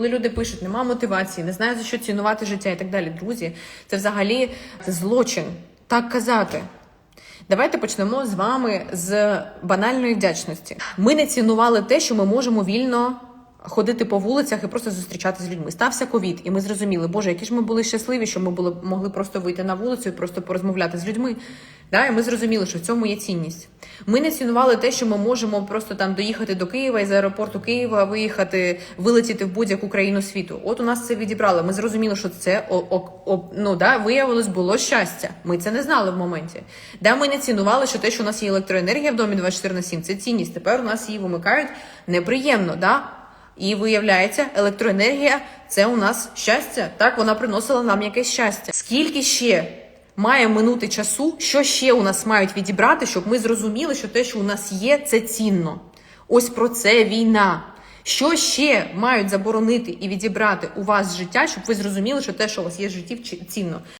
Коли люди пишуть, нема мотивації, не знаю за що цінувати життя і так далі. Друзі, це взагалі злочин. Так казати. Давайте почнемо з вами з банальної вдячності. Ми не цінували те, що ми можемо вільно ходити по вулицях і просто зустрічатися з людьми. Стався ковід, і ми зрозуміли, боже, які ж ми були щасливі, що ми були могли просто вийти на вулицю і просто порозмовляти з людьми. Да? І ми зрозуміли, що в цьому є цінність. Ми не цінували те, що ми можемо просто там доїхати до Києва і з аеропорту Києва виїхати, вилетіти в будь-яку країну світу. От у нас це відібрали. Ми зрозуміли, що це о, о, о, ну да, виявилось було щастя. Ми це не знали в моменті. Да, ми не цінували, що те, що у нас є електроенергія в домі 24 на 7, це цінність. Тепер у нас її вимикають неприємно. Да? І виявляється, електроенергія це у нас щастя. Так, вона приносила нам якесь щастя. Скільки ще має минути часу, що ще у нас мають відібрати, щоб ми зрозуміли, що те, що у нас є, це цінно. Ось про це війна. Що ще мають заборонити і відібрати у вас життя, щоб ви зрозуміли, що те, що у вас є в житті, цінно.